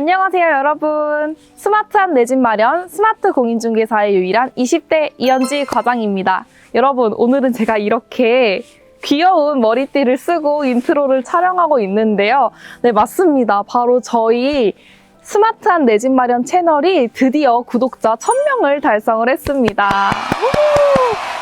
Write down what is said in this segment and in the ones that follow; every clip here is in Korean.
안녕하세요, 여러분. 스마트한 내 집 마련, 스마트 공인중개사의 유일한 20대 이현지 과장입니다. 여러분, 오늘은 제가 이렇게 귀여운 머리띠를 쓰고 인트로를 촬영하고 있는데요. 네, 맞습니다. 바로 저희 스마트한 내 집 마련 채널이 드디어 구독자 1000명을 달성을 했습니다.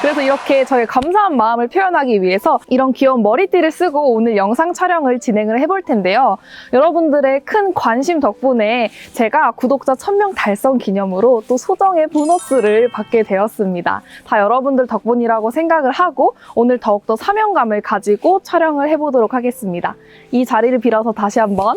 그래서 이렇게 저의 감사한 마음을 표현하기 위해서 이런 귀여운 머리띠를 쓰고 오늘 영상 촬영을 진행을 해볼 텐데요. 여러분들의 큰 관심 덕분에 제가 구독자 1000명 달성 기념으로 또 소정의 보너스를 받게 되었습니다. 다 여러분들 덕분이라고 생각을 하고 오늘 더욱더 사명감을 가지고 촬영을 해보도록 하겠습니다. 이 자리를 빌어서 다시 한번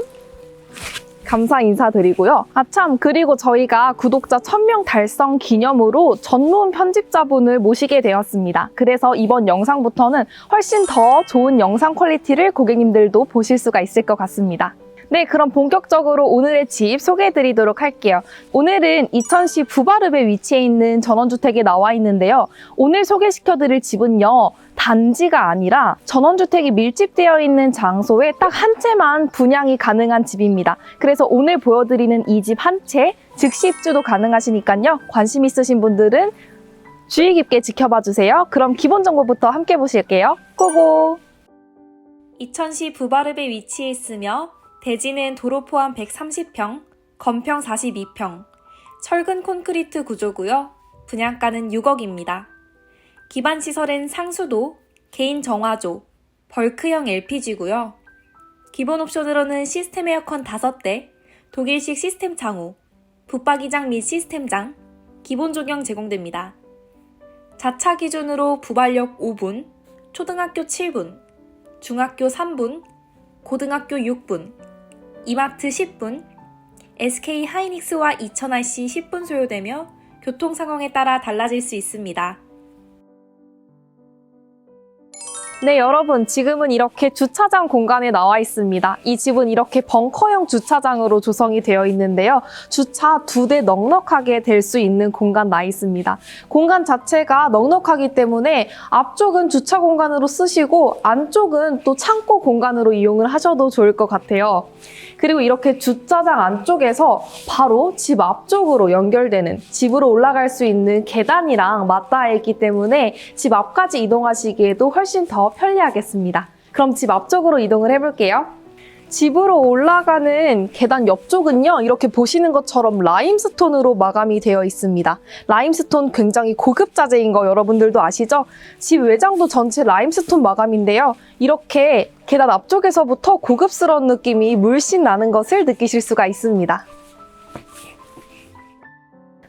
감사 인사드리고요. 아, 참, 그리고 저희가 구독자 1000명 달성 기념으로 전문 편집자분을 모시게 되었습니다. 그래서 이번 영상부터는 훨씬 더 좋은 영상 퀄리티를 고객님들도 보실 수가 있을 것 같습니다. 네, 그럼 본격적으로 오늘의 집 소개해 드리도록 할게요. 오늘은 이천시 부바릅에 위치해 있는 전원주택에 나와 있는데요. 오늘 소개시켜 드릴 집은요. 단지가 아니라 전원주택이 밀집되어 있는 장소에 딱 한 채만 분양이 가능한 집입니다. 그래서 오늘 보여드리는 이 집 한 채 즉시 입주도 가능하시니까요. 관심 있으신 분들은 주의 깊게 지켜봐 주세요. 그럼 기본 정보부터 함께 보실게요. 고고! 이천시 부바릅에 위치해 있으며 대지는 도로 포함 130평, 건평 42평, 철근 콘크리트 구조고요. 분양가는 6억입니다. 기반 시설은 상수도, 개인 정화조, 벌크형 LPG고요. 기본 옵션으로는 시스템 에어컨 5대, 독일식 시스템 창호, 붙박이장 및 시스템장, 기본 조경 제공됩니다. 자차 기준으로 부발력 5분, 초등학교 7분, 중학교 3분, 고등학교 6분, 이마트 10분, SK 하이닉스와 2000RC 10분 소요되며 교통 상황에 따라 달라질 수 있습니다. 네, 여러분, 지금은 이렇게 주차장 공간에 나와 있습니다. 이 집은 이렇게 벙커형 주차장으로 조성이 되어 있는데요. 주차 두 대 넉넉하게 될 수 있는 공간 나 있습니다. 공간 자체가 넉넉하기 때문에 앞쪽은 주차 공간으로 쓰시고 안쪽은 또 창고 공간으로 이용을 하셔도 좋을 것 같아요. 그리고 이렇게 주차장 안쪽에서 바로 집 앞쪽으로 연결되는 집으로 올라갈 수 있는 계단이랑 맞닿아 있기 때문에 집 앞까지 이동하시기에도 훨씬 더 편리하겠습니다. 그럼 집 앞쪽으로 이동을 해볼게요. 집으로 올라가는 계단 옆쪽은요, 이렇게 보시는 것처럼 라임스톤으로 마감이 되어 있습니다. 라임스톤 굉장히 고급 자재인 거 여러분들도 아시죠? 집 외장도 전체 라임스톤 마감인데요. 이렇게 계단 앞쪽에서부터 고급스러운 느낌이 물씬 나는 것을 느끼실 수가 있습니다.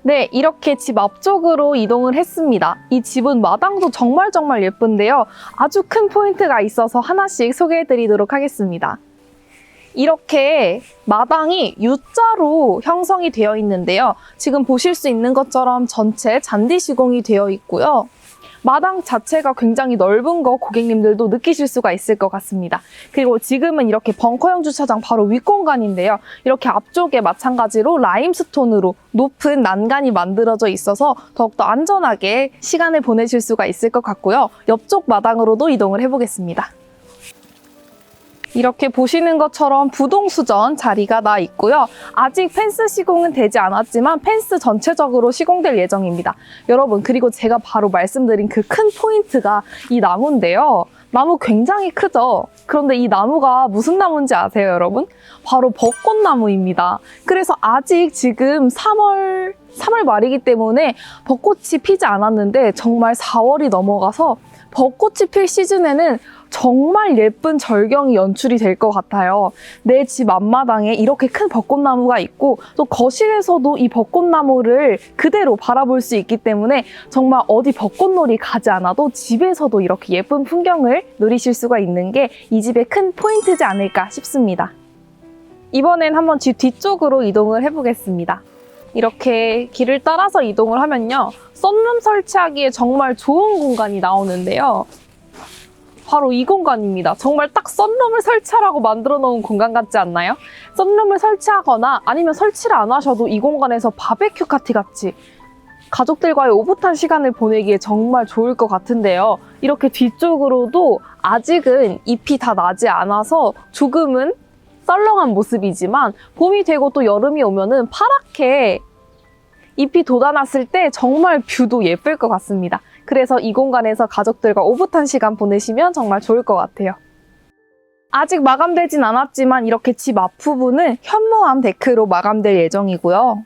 네, 이렇게 집 앞쪽으로 이동을 했습니다. 이 집은 마당도 정말 정말 예쁜데요. 아주 큰 포인트가 있어서 하나씩 소개해 드리도록 하겠습니다. 이렇게 마당이 U자로 형성이 되어 있는데요. 지금 보실 수 있는 것처럼 전체 잔디 시공이 되어 있고요. 마당 자체가 굉장히 넓은 거 고객님들도 느끼실 수가 있을 것 같습니다. 그리고 지금은 이렇게 벙커형 주차장 바로 윗 공간인데요. 이렇게 앞쪽에 마찬가지로 라임스톤으로 높은 난간이 만들어져 있어서 더욱더 안전하게 시간을 보내실 수가 있을 것 같고요. 옆쪽 마당으로도 이동을 해보겠습니다. 이렇게 보시는 것처럼 부동수전 자리가 나 있고요. 아직 펜스 시공은 되지 않았지만 펜스 전체적으로 시공될 예정입니다. 여러분, 그리고 제가 바로 말씀드린 그 큰 포인트가 이 나무인데요. 나무 굉장히 크죠? 그런데 이 나무가 무슨 나무인지 아세요, 여러분? 바로 벚꽃나무입니다. 그래서 아직 지금 3월, 3월 말이기 때문에 벚꽃이 피지 않았는데 정말 4월이 넘어가서 벚꽃이 필 시즌에는 정말 예쁜 절경이 연출이 될 것 같아요. 내 집 앞마당에 이렇게 큰 벚꽃나무가 있고 또 거실에서도 이 벚꽃나무를 그대로 바라볼 수 있기 때문에 정말 어디 벚꽃놀이 가지 않아도 집에서도 이렇게 예쁜 풍경을 누리실 수가 있는 게 이 집의 큰 포인트지 않을까 싶습니다. 이번엔 한번 집 뒤쪽으로 이동을 해보겠습니다. 이렇게 길을 따라서 이동을 하면요. 썬룸 설치하기에 정말 좋은 공간이 나오는데요. 바로 이 공간입니다. 정말 딱 썬룸을 설치하라고 만들어 놓은 공간 같지 않나요? 썬룸을 설치하거나 아니면 설치를 안 하셔도 이 공간에서 바베큐 파티 같이 가족들과의 오붓한 시간을 보내기에 정말 좋을 것 같은데요. 이렇게 뒤쪽으로도 아직은 잎이 다 나지 않아서 조금은 썰렁한 모습이지만 봄이 되고 또 여름이 오면은 파랗게 잎이 돋아났을 때 정말 뷰도 예쁠 것 같습니다. 그래서 이 공간에서 가족들과 오붓한 시간 보내시면 정말 좋을 것 같아요. 아직 마감되진 않았지만 이렇게 집 앞부분은 현무암 데크로 마감될 예정이고요.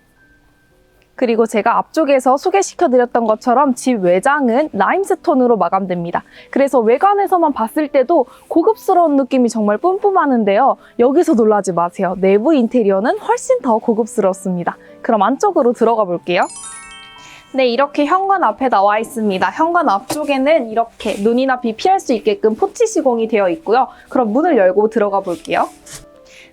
그리고 제가 앞쪽에서 소개시켜 드렸던 것처럼 집 외장은 라임스톤으로 마감됩니다. 그래서 외관에서만 봤을 때도 고급스러운 느낌이 정말 뿜뿜하는데요. 여기서 놀라지 마세요. 내부 인테리어는 훨씬 더 고급스럽습니다. 그럼 안쪽으로 들어가 볼게요. 네, 이렇게 현관 앞에 나와 있습니다. 현관 앞쪽에는 이렇게 눈이나 비 피할 수 있게끔 포치 시공이 되어 있고요. 그럼 문을 열고 들어가 볼게요.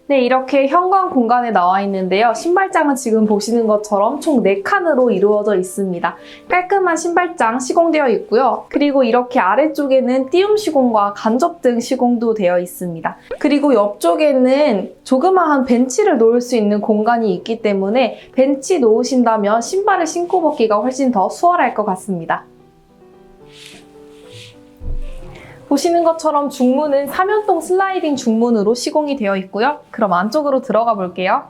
네, 이렇게 현관 공간에 나와 있는데요. 신발장은 지금 보시는 것처럼 총 4칸으로 이루어져 있습니다. 깔끔한 신발장 시공되어 있고요. 그리고 이렇게 아래쪽에는 띄움 시공과 간접 등 시공도 되어 있습니다. 그리고 옆쪽에는 조그마한 벤치를 놓을 수 있는 공간이 있기 때문에 벤치 놓으신다면 신발을 신고 벗기가 훨씬 더 수월할 것 같습니다. 보시는 것처럼 중문은 사면동 슬라이딩 중문으로 시공이 되어 있고요. 그럼 안쪽으로 들어가 볼게요.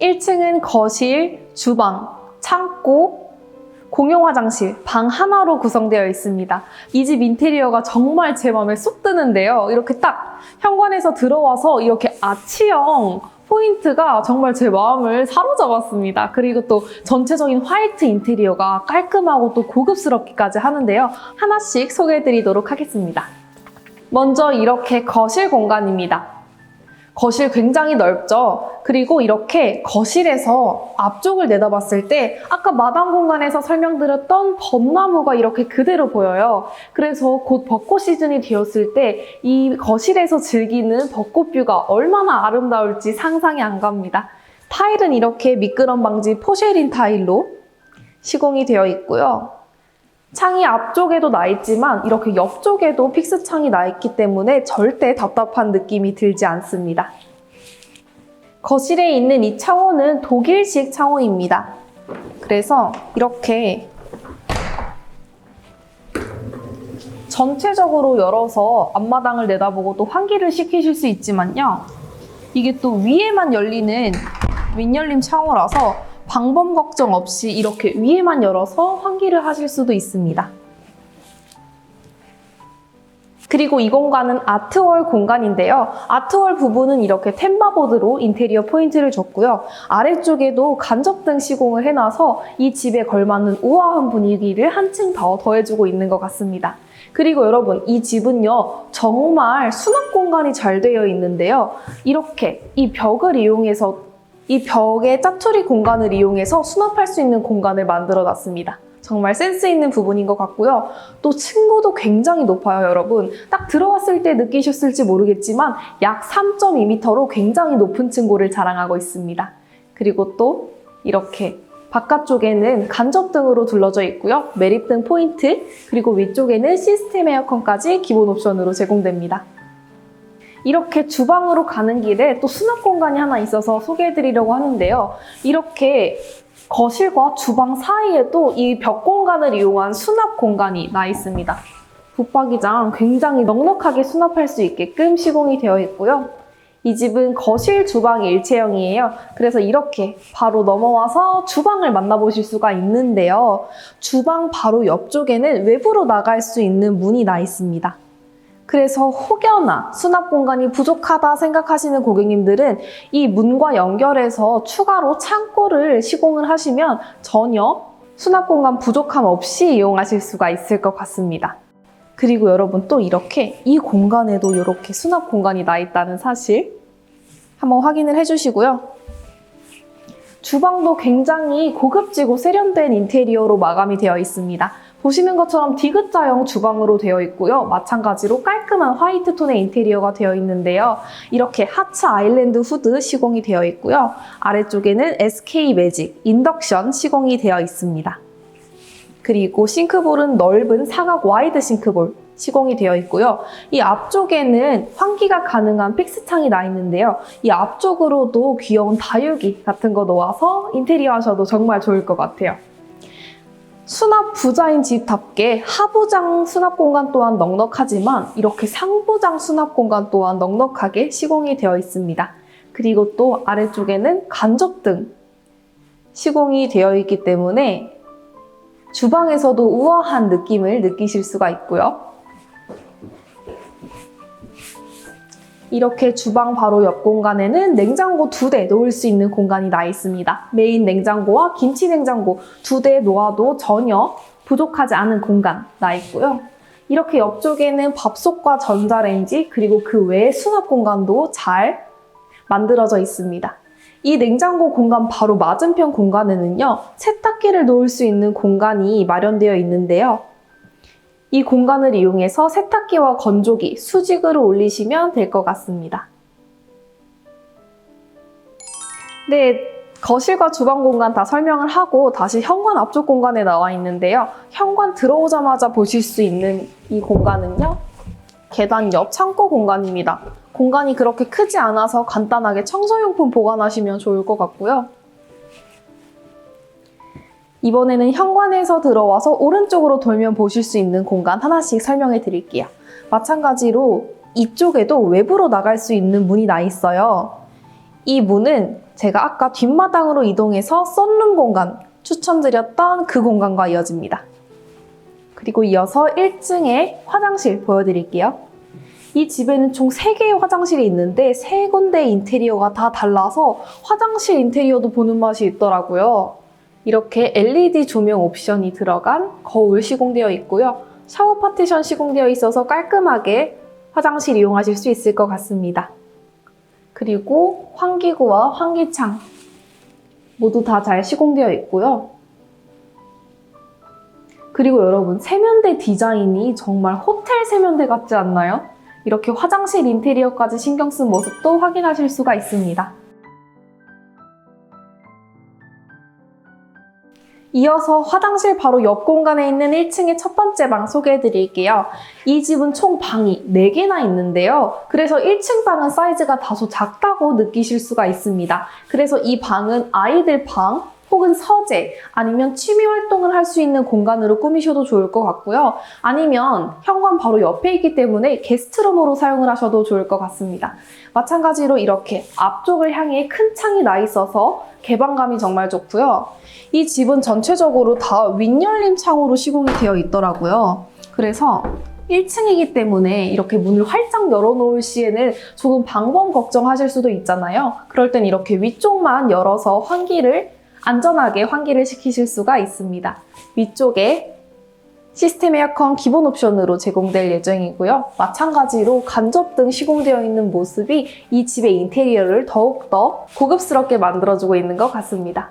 1층은 거실, 주방, 창고, 공용 화장실, 방 하나로 구성되어 있습니다. 이 집 인테리어가 정말 제 마음에 쏙 드는데요. 이렇게 딱 현관에서 들어와서 이렇게 아치형 포인트가 정말 제 마음을 사로잡았습니다. 그리고 또 전체적인 화이트 인테리어가 깔끔하고 또 고급스럽기까지 하는데요. 하나씩 소개해드리도록 하겠습니다. 먼저 이렇게 거실 공간입니다. 거실 굉장히 넓죠? 그리고 이렇게 거실에서 앞쪽을 내다봤을 때 아까 마당 공간에서 설명드렸던 벚나무가 이렇게 그대로 보여요. 그래서 곧 벚꽃 시즌이 되었을 때 이 거실에서 즐기는 벚꽃 뷰가 얼마나 아름다울지 상상이 안 갑니다. 타일은 이렇게 미끄럼 방지 포쉐린 타일로 시공이 되어 있고요. 창이 앞쪽에도 나 있지만 이렇게 옆쪽에도 픽스 창이 나 있기 때문에 절대 답답한 느낌이 들지 않습니다. 거실에 있는 이 창호는 독일식 창호입니다. 그래서 이렇게 전체적으로 열어서 앞마당을 내다보고 또 환기를 시키실 수 있지만요. 이게 또 위에만 열리는 윗열림 창호라서 방범 걱정 없이 이렇게 위에만 열어서 환기를 하실 수도 있습니다. 그리고 이 공간은 아트월 공간인데요. 아트월 부분은 이렇게 템바보드로 인테리어 포인트를 줬고요. 아래쪽에도 간접등 시공을 해놔서 이 집에 걸맞는 우아한 분위기를 한층 더 더해주고 있는 것 같습니다. 그리고 여러분, 이 집은요, 정말 수납 공간이 잘 되어 있는데요. 이렇게 이 벽을 이용해서 이 벽의 짜투리 공간을 이용해서 수납할 수 있는 공간을 만들어 놨습니다. 정말 센스 있는 부분인 것 같고요. 또 층고도 굉장히 높아요, 여러분. 딱 들어왔을 때 느끼셨을지 모르겠지만 약 3.2m로 굉장히 높은 층고를 자랑하고 있습니다. 그리고 또 이렇게 바깥쪽에는 간접등으로 둘러져 있고요. 매립등 포인트, 그리고 위쪽에는 시스템 에어컨까지 기본 옵션으로 제공됩니다. 이렇게 주방으로 가는 길에 또 수납 공간이 하나 있어서 소개해드리려고 하는데요. 이렇게 거실과 주방 사이에도 이 벽 공간을 이용한 수납 공간이 나 있습니다. 붙박이장 굉장히 넉넉하게 수납할 수 있게끔 시공이 되어 있고요. 이 집은 거실 주방 일체형이에요. 그래서 이렇게 바로 넘어와서 주방을 만나보실 수가 있는데요. 주방 바로 옆쪽에는 외부로 나갈 수 있는 문이 나 있습니다. 그래서 혹여나 수납 공간이 부족하다 생각하시는 고객님들은 이 문과 연결해서 추가로 창고를 시공을 하시면 전혀 수납 공간 부족함 없이 이용하실 수가 있을 것 같습니다. 그리고 여러분 또 이렇게 이 공간에도 이렇게 수납 공간이 나 있다는 사실 한번 확인을 해주시고요. 주방도 굉장히 고급지고 세련된 인테리어로 마감이 되어 있습니다. 보시는 것처럼 디귿자형 주방으로 되어 있고요. 마찬가지로 깔끔한 화이트 톤의 인테리어가 되어 있는데요. 이렇게 하츠 아일랜드 후드 시공이 되어 있고요. 아래쪽에는 SK 매직 인덕션 시공이 되어 있습니다. 그리고 싱크볼은 넓은 사각 와이드 싱크볼 시공이 되어 있고요. 이 앞쪽에는 환기가 가능한 픽스창이 나 있는데요. 이 앞쪽으로도 귀여운 다육이 같은 거 놓아서 인테리어 하셔도 정말 좋을 것 같아요. 수납 부자인 집답게 하부장 수납 공간 또한 넉넉하지만 이렇게 상부장 수납 공간 또한 넉넉하게 시공이 되어 있습니다. 그리고 또 아래쪽에는 간접등 시공이 되어 있기 때문에 주방에서도 우아한 느낌을 느끼실 수가 있고요. 이렇게 주방 바로 옆 공간에는 냉장고 두 대 놓을 수 있는 공간이 나 있습니다. 메인 냉장고와 김치 냉장고 두 대 놓아도 전혀 부족하지 않은 공간 나 있고요. 이렇게 옆쪽에는 밥솥과 전자레인지 그리고 그 외에 수납 공간도 잘 만들어져 있습니다. 이 냉장고 공간 바로 맞은편 공간에는요, 세탁기를 놓을 수 있는 공간이 마련되어 있는데요. 이 공간을 이용해서 세탁기와 건조기, 수직으로 올리시면 될 것 같습니다. 네, 거실과 주방 공간 다 설명을 하고 다시 현관 앞쪽 공간에 나와 있는데요. 현관 들어오자마자 보실 수 있는 이 공간은요. 계단 옆 창고 공간입니다. 공간이 그렇게 크지 않아서 간단하게 청소용품 보관하시면 좋을 것 같고요. 이번에는 현관에서 들어와서 오른쪽으로 돌면 보실 수 있는 공간 하나씩 설명해 드릴게요. 마찬가지로 이쪽에도 외부로 나갈 수 있는 문이 나 있어요. 이 문은 제가 아까 뒷마당으로 이동해서 썬룸 공간 추천드렸던 그 공간과 이어집니다. 그리고 이어서 1층에 화장실 보여드릴게요. 이 집에는 총 3개의 화장실이 있는데 세 군데의 인테리어가 다 달라서 화장실 인테리어도 보는 맛이 있더라고요. 이렇게 LED 조명 옵션이 들어간 거울 시공되어 있고요. 샤워 파티션 시공되어 있어서 깔끔하게 화장실 이용하실 수 있을 것 같습니다. 그리고 환기구와 환기창 모두 다 잘 시공되어 있고요. 그리고 여러분 세면대 디자인이 정말 호텔 세면대 같지 않나요? 이렇게 화장실 인테리어까지 신경 쓴 모습도 확인하실 수가 있습니다. 이어서 화장실 바로 옆 공간에 있는 1층의 첫 번째 방 소개해 드릴게요. 이 집은 총 방이 4개나 있는데요. 그래서 1층 방은 사이즈가 다소 작다고 느끼실 수가 있습니다. 그래서 이 방은 아이들 방 혹은 서재 아니면 취미 활동을 할 수 있는 공간으로 꾸미셔도 좋을 것 같고요. 아니면 현관 바로 옆에 있기 때문에 게스트룸으로 사용을 하셔도 좋을 것 같습니다. 마찬가지로 이렇게 앞쪽을 향해 큰 창이 나 있어서 개방감이 정말 좋고요. 이 집은 전체적으로 다 윗열림 창으로 시공이 되어 있더라고요. 그래서 1층이기 때문에 이렇게 문을 활짝 열어놓을 시에는 조금 방범 걱정하실 수도 있잖아요. 그럴 땐 이렇게 위쪽만 열어서 환기를 안전하게 환기를 시키실 수가 있습니다. 위쪽에 시스템 에어컨 기본 옵션으로 제공될 예정이고요. 마찬가지로 간접 등 시공되어 있는 모습이 이 집의 인테리어를 더욱더 고급스럽게 만들어주고 있는 것 같습니다.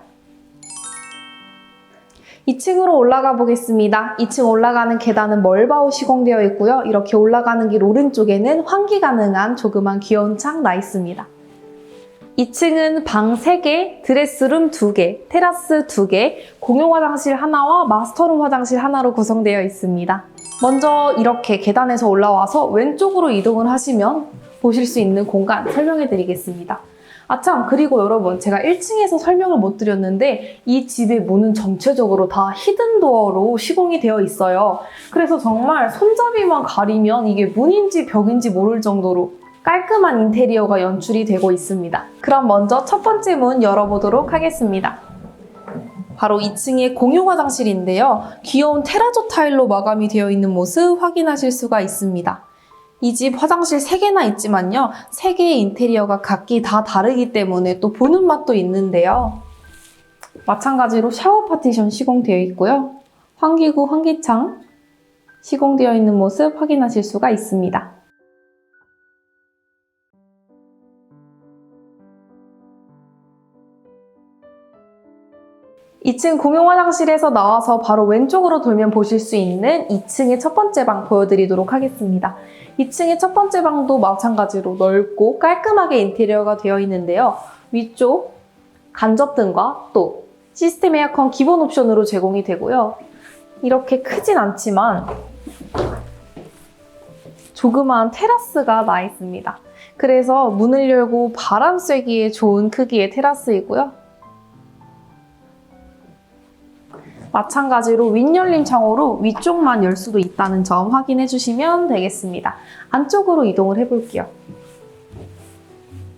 2층으로 올라가 보겠습니다. 2층 올라가는 계단은 멀바우 시공되어 있고요. 이렇게 올라가는 길 오른쪽에는 환기 가능한 조그만 귀여운 창 나 있습니다. 2층은 방 3개, 드레스룸 2개, 테라스 2개, 공용 화장실 하나와 마스터룸 화장실 하나로 구성되어 있습니다. 먼저 이렇게 계단에서 올라와서 왼쪽으로 이동을 하시면 보실 수 있는 공간 설명해 드리겠습니다. 아참 그리고 여러분 제가 1층에서 설명을 못 드렸는데 이 집의 문은 전체적으로 다 히든도어로 시공이 되어 있어요. 그래서 정말 손잡이만 가리면 이게 문인지 벽인지 모를 정도로 깔끔한 인테리어가 연출이 되고 있습니다. 그럼 먼저 첫 번째 문 열어보도록 하겠습니다. 바로 2층의 공용 화장실인데요. 귀여운 테라조 타일로 마감이 되어 있는 모습 확인하실 수가 있습니다. 이 집 화장실 3개나 있지만요. 3개의 인테리어가 각기 다 다르기 때문에 또 보는 맛도 있는데요. 마찬가지로 샤워 파티션 시공되어 있고요. 환기구, 환기창 시공되어 있는 모습 확인하실 수가 있습니다. 2층 공용 화장실에서 나와서 바로 왼쪽으로 돌면 보실 수 있는 2층의 첫 번째 방 보여드리도록 하겠습니다. 2층의 첫 번째 방도 마찬가지로 넓고 깔끔하게 인테리어가 되어 있는데요. 위쪽 간접등과 또 시스템 에어컨 기본 옵션으로 제공이 되고요. 이렇게 크진 않지만 조그마한 테라스가 나 있습니다. 그래서 문을 열고 바람 쐬기에 좋은 크기의 테라스이고요. 마찬가지로 윗열림 창호로 위쪽만 열 수도 있다는 점 확인해 주시면 되겠습니다. 안쪽으로 이동을 해볼게요.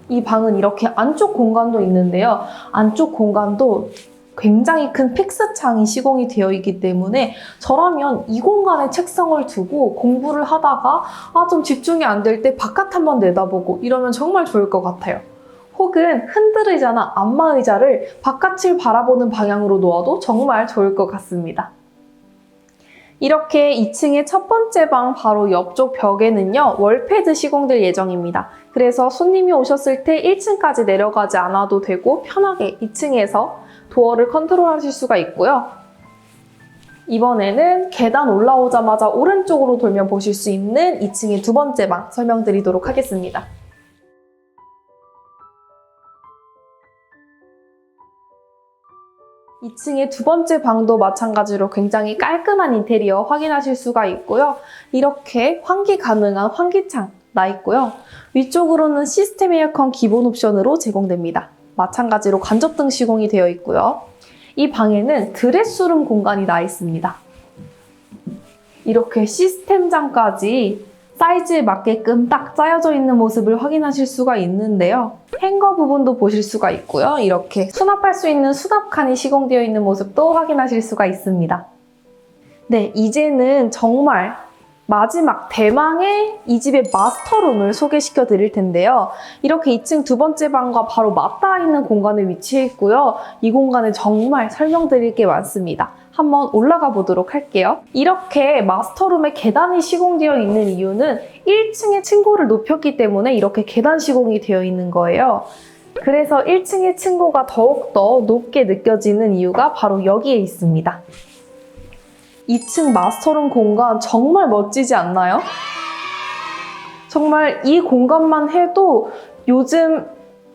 이 방은 이렇게 안쪽 공간도 있는데요. 안쪽 공간도 굉장히 큰 픽스 창이 시공이 되어 있기 때문에 저라면 이 공간에 책상을 두고 공부를 하다가 아 좀 집중이 안 될 때 바깥 한번 내다보고 이러면 정말 좋을 것 같아요. 혹은 흔들 의자나 안마 의자를 바깥을 바라보는 방향으로 놓아도 정말 좋을 것 같습니다. 이렇게 2층의 첫 번째 방 바로 옆쪽 벽에는요, 월패드 시공될 예정입니다. 그래서 손님이 오셨을 때 1층까지 내려가지 않아도 되고 편하게 2층에서 도어를 컨트롤 하실 수가 있고요. 이번에는 계단 올라오자마자 오른쪽으로 돌면 보실 수 있는 2층의 두 번째 방 설명드리도록 하겠습니다. 2층의 두 번째 방도 마찬가지로 굉장히 깔끔한 인테리어 확인하실 수가 있고요. 이렇게 환기 가능한 환기창 나 있고요. 위쪽으로는 시스템 에어컨 기본 옵션으로 제공됩니다. 마찬가지로 간접등 시공이 되어 있고요. 이 방에는 드레스룸 공간이 나 있습니다. 이렇게 시스템장까지 사이즈에 맞게끔 딱 짜여져 있는 모습을 확인하실 수가 있는데요. 행거 부분도 보실 수가 있고요. 이렇게 수납할 수 있는 수납칸이 시공되어 있는 모습도 확인하실 수가 있습니다. 네, 이제는 정말 마지막 대망의 이 집의 마스터룸을 소개시켜 드릴 텐데요. 이렇게 2층 두 번째 방과 바로 맞닿아 있는 공간에 위치해 있고요. 이 공간에 정말 설명드릴 게 많습니다. 한번 올라가 보도록 할게요. 이렇게 마스터룸에 계단이 시공되어 있는 이유는 1층의 층고를 높였기 때문에 이렇게 계단 시공이 되어 있는 거예요. 그래서 1층의 층고가 더욱더 높게 느껴지는 이유가 바로 여기에 있습니다. 2층 마스터룸 공간 정말 멋지지 않나요? 정말 이 공간만 해도 요즘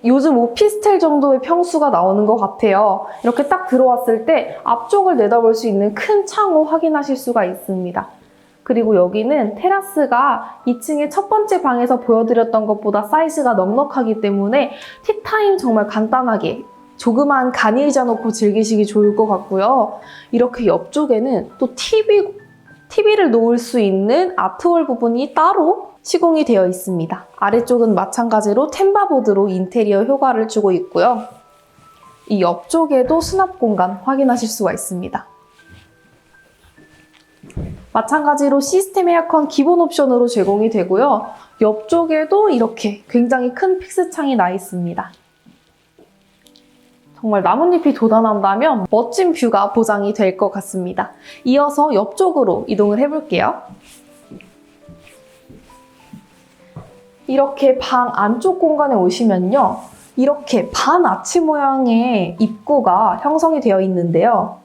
요즘 오피스텔 정도의 평수가 나오는 것 같아요. 이렇게 딱 들어왔을 때 앞쪽을 내다볼 수 있는 큰 창호 확인하실 수가 있습니다. 그리고 여기는 테라스가 2층의 첫 번째 방에서 보여드렸던 것보다 사이즈가 넉넉하기 때문에 티타임 정말 간단하게 조그만 간이의자 놓고 즐기시기 좋을 것 같고요. 이렇게 옆쪽에는 또 TV, TV를 놓을 수 있는 아트월 부분이 따로 시공이 되어 있습니다. 아래쪽은 마찬가지로 템바보드로 인테리어 효과를 주고 있고요. 이 옆쪽에도 수납 공간 확인하실 수가 있습니다. 마찬가지로 시스템 에어컨 기본 옵션으로 제공이 되고요. 옆쪽에도 이렇게 굉장히 큰 픽스 창이 나 있습니다. 정말 나뭇잎이 돋아난다면 멋진 뷰가 보장이 될 것 같습니다. 이어서 옆쪽으로 이동을 해볼게요. 이렇게 방 안쪽 공간에 오시면요. 이렇게 반 아치 모양의 입구가 형성이 되어 있는데요.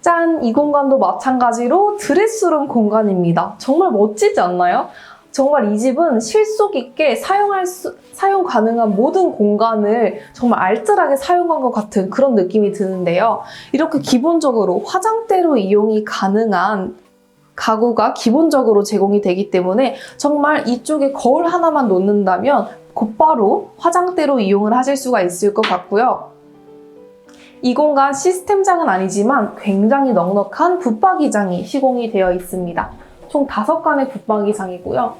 짠! 이 공간도 마찬가지로 드레스룸 공간입니다. 정말 멋지지 않나요? 정말 이 집은 실속 있게 사용할 수, 사용 가능한 모든 공간을 정말 알뜰하게 사용한 것 같은 그런 느낌이 드는데요. 이렇게 기본적으로 화장대로 이용이 가능한 가구가 기본적으로 제공이 되기 때문에 정말 이쪽에 거울 하나만 놓는다면 곧바로 화장대로 이용을 하실 수가 있을 것 같고요. 이 공간 시스템장은 아니지만 굉장히 넉넉한 붙박이장이 시공이 되어 있습니다. 총 5간의 붙박이장이고요.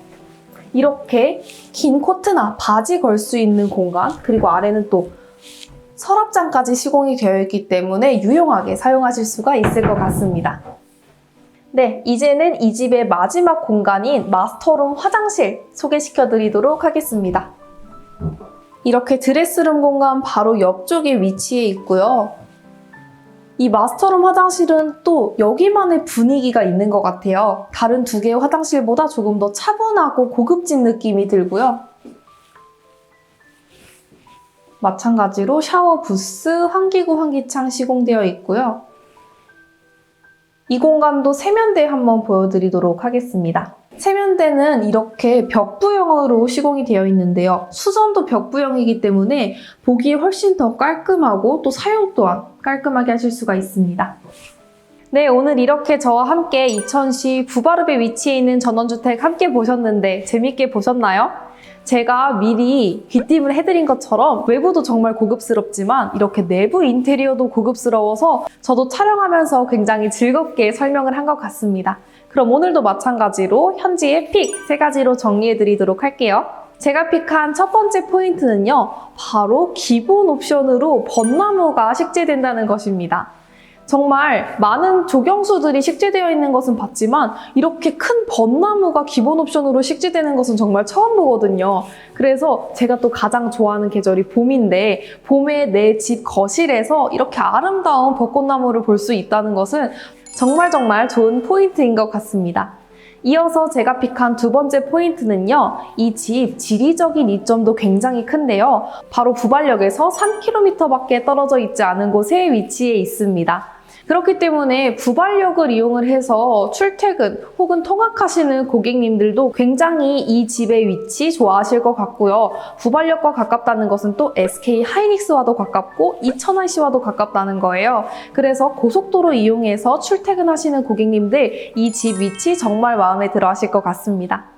이렇게 긴 코트나 바지 걸 수 있는 공간, 그리고 아래는 또 서랍장까지 시공이 되어 있기 때문에 유용하게 사용하실 수가 있을 것 같습니다. 네, 이제는 이 집의 마지막 공간인 마스터룸 화장실 소개시켜 드리도록 하겠습니다. 이렇게 드레스룸 공간 바로 옆쪽에 위치해 있고요. 이 마스터룸 화장실은 또 여기만의 분위기가 있는 것 같아요. 다른 두 개의 화장실보다 조금 더 차분하고 고급진 느낌이 들고요. 마찬가지로 샤워 부스, 환기구 환기창 시공되어 있고요. 이 공간도 세면대 한번 보여드리도록 하겠습니다. 세면대는 이렇게 벽 부형으로 시공이 되어 있는데요. 수전도 벽 부형이기 때문에 보기에 훨씬 더 깔끔하고 또 사용 또한 깔끔하게 하실 수가 있습니다. 네, 오늘 이렇게 저와 함께 이천시 부바릅에 위치해 있는 전원주택 함께 보셨는데 재밌게 보셨나요? 제가 미리 귀띔을 해드린 것처럼 외부도 정말 고급스럽지만 이렇게 내부 인테리어도 고급스러워서 저도 촬영하면서 굉장히 즐겁게 설명을 한 것 같습니다. 그럼 오늘도 마찬가지로 현지의 픽 세 가지로 정리해 드리도록 할게요. 제가 픽한 첫 번째 포인트는요, 바로 기본 옵션으로 벚나무가 식재된다는 것입니다. 정말 많은 조경수들이 식재되어 있는 것은 봤지만 이렇게 큰 벚나무가 기본 옵션으로 식재되는 것은 정말 처음 보거든요. 그래서 제가 또 가장 좋아하는 계절이 봄인데 봄에 내 집 거실에서 이렇게 아름다운 벚꽃나무를 볼 수 있다는 것은 정말 정말 좋은 포인트인 것 같습니다. 이어서 제가 픽한 두 번째 포인트는요. 이 집 지리적인 이점도 굉장히 큰데요. 바로 부발역에서 3km밖에 떨어져 있지 않은 곳에 위치해 있습니다. 그렇기 때문에 부발역을 이용을 해서 출퇴근 혹은 통학하시는 고객님들도 굉장히 이 집의 위치 좋아하실 것 같고요. 부발역과 가깝다는 것은 또 SK 하이닉스와도 가깝고 이천안시와도 가깝다는 거예요. 그래서 고속도로 이용해서 출퇴근하시는 고객님들 이 집 위치 정말 마음에 들어 하실 것 같습니다.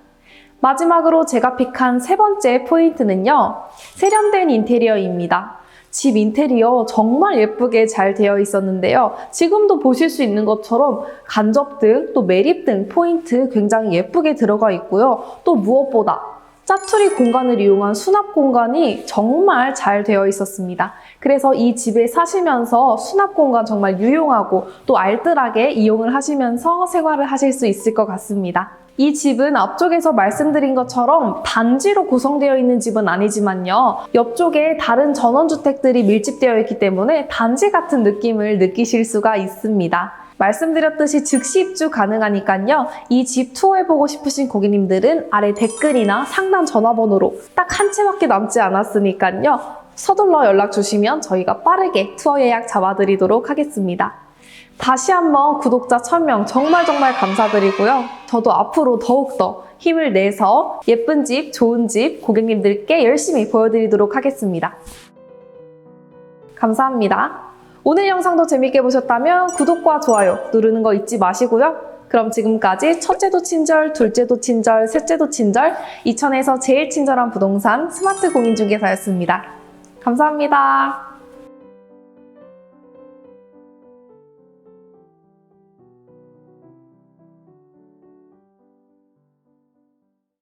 마지막으로 제가 픽한 세 번째 포인트는요. 세련된 인테리어입니다. 집 인테리어 정말 예쁘게 잘 되어 있었는데요. 지금도 보실 수 있는 것처럼 간접등, 또 매립등 포인트 굉장히 예쁘게 들어가 있고요. 또 무엇보다 짜투리 공간을 이용한 수납 공간이 정말 잘 되어 있었습니다. 그래서 이 집에 사시면서 수납 공간 정말 유용하고 또 알뜰하게 이용을 하시면서 생활을 하실 수 있을 것 같습니다. 이 집은 앞쪽에서 말씀드린 것처럼 단지로 구성되어 있는 집은 아니지만요. 옆쪽에 다른 전원주택들이 밀집되어 있기 때문에 단지 같은 느낌을 느끼실 수가 있습니다. 말씀드렸듯이 즉시 입주 가능하니까요. 이 집 투어해보고 싶으신 고객님들은 아래 댓글이나 상담 전화번호로 딱 한 채밖에 남지 않았으니까요. 서둘러 연락 주시면 저희가 빠르게 투어 예약 잡아드리도록 하겠습니다. 다시 한번 구독자 1000명 정말 정말 감사드리고요. 저도 앞으로 더욱더 힘을 내서 예쁜 집, 좋은 집 고객님들께 열심히 보여드리도록 하겠습니다. 감사합니다. 오늘 영상도 재밌게 보셨다면 구독과 좋아요 누르는 거 잊지 마시고요. 그럼 지금까지 첫째도 친절, 둘째도 친절, 셋째도 친절, 이천에서 제일 친절한 부동산 스마트 공인중개사였습니다. 감사합니다.